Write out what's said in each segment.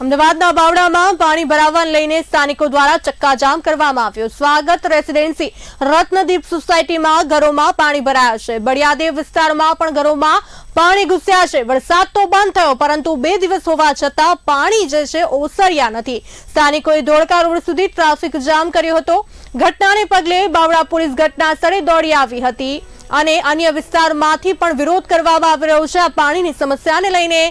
અમદાવાદના બાવડામાં પાણી ભરાવાને લઈને સ્થાનિકો દ્વારા ચક્કાજામ કરવામાં આવ્યો. સ્વાગત રેસીડેન્સી રત્નદીપ સોસાયટીમાં ઘરોમાં પાણી ભરાયા છે. બળિયાદેવ વિસ્તારમાં પણ ઘરોમાં પાણી ઘૂસ્યા છે. વરસાદ તો બંધ થયો, પરંતુ બે દિવસ હોવા છતાં પાણી જે છે ઓસર્યા નથી. સ્થાનિકોએ ધોળકા રોડ સુધી ટ્રાફિક જામ કર્યો હતો. ઘટનાને પગલે બાવડા પોલીસ ઘટના સ્થળે દોડી આવી હતી અને અન્ય વિસ્તારમાંથી પણ વિરોધ કરવામાં આવી રહ્યો છે. આ પાણીની સમસ્યાને લઈને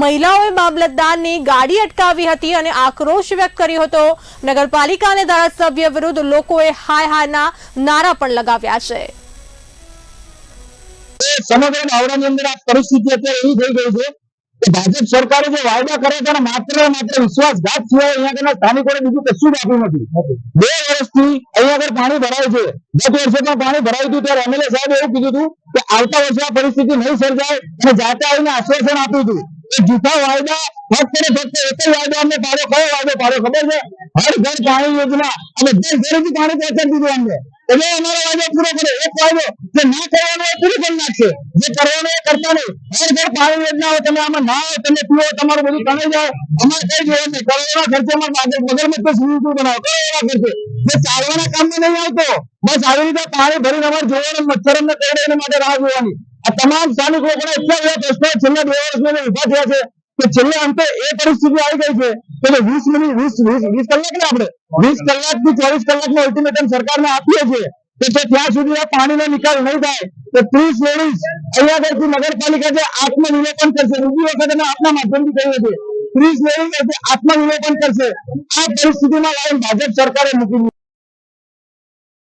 મહિલાઓએ મામલતદારની ગાડી અટકાવી હતી અને આક્રોશ વ્યક્ત કર્યો હતો. નગરપાલિકા અને ધારાસભ્ય વિરુદ્ધ લોકોએ હાય હાયના નારા પણ લગાવ્યા છે. સમગ્ર બાવડાની અંદર આ પરિસ્થિતિ અત્યારે એવી થઈ ગઈ છે કે ભાજપ સરકારે જે વાયદા કર્યા હતા ને માત્ર માત્ર વિશ્વાસઘાત સિવાય અહીંયા સ્થાનિકોને બીજું કશું જ આપ્યું નથી. બે વર્ષથી અહીંયા આગળ પાણી ભરાય છે. ગત વર્ષે પણ પાણી ભરાયું હતું, ત્યારે એમએલએ સાહેબ એવું કીધું હતું કે આવતા વર્ષે આ પરિસ્થિતિ નહીં સર્જાય અને જાતે આવીને આશ્વાસન આપ્યું હતું. જૂઠા વાયદા ફક્ત ને ફક્ત એક જ વાયદો અમને પાડો કયો વાયદો? પાડો ખબર છે? હર ઘર પાણી યોજના. અને દર ઘરેથી પાણી પહોંચાડી દીધું અમને એટલે અમારો વાયદો પૂરો કરે. એક વાયદો જે ના કરવાનો એ પૂરો કરી નાખશે જે કરવાનો એ કરતા નહીં. હર ઘર પાણી યોજના હોય, તમે આમાં ના હોય, તમે પીવો તમારું બધું તમે જાય. અમારે કઈ જોવા નહીં કરોડોના ખર્ચે અમારે મગરમચ્છ સ્વિમિંગ પુલ બનાવો. કરોડોના ખર્ચે. જે ચાલવાના કામમાં નહીં આવતો, બસ આવી રીતે પાણી ભરીને અમારે જોવાનું મચ્છર અમને કરડે માટે રાહ જોવાની. આ તમામ સ્થાનિક લોકોના એટલા બધા પ્રશ્નો છેલ્લા બે વર્ષમાં ઊભા થયા છે કે છેલ્લે અંતે એ પરિસ્થિતિ આવી ગઈ છે કે વીસ મિનિટ, વીસ વીસ વીસ કલાક ને આપણે, વીસ કલાકથી ચોવીસ કલાક નો અલ્ટિમેટમ સરકારને આપીએ છીએ જો ત્યાં સુધી પાણીનો નિકાલ નહીં થાય, તો ત્રીસ લેડીઝ અહીંયા નગરપાલિકા જે આત્મવિલોપન કરશે બીજી વખત અમે આપના માધ્યમથી કહ્યું હતું, ત્રીસ લેડીઝ આત્મવિલોપન કરશે. આ પરિસ્થિતિમાં લાવીને ભાજપ સરકારે મૂકી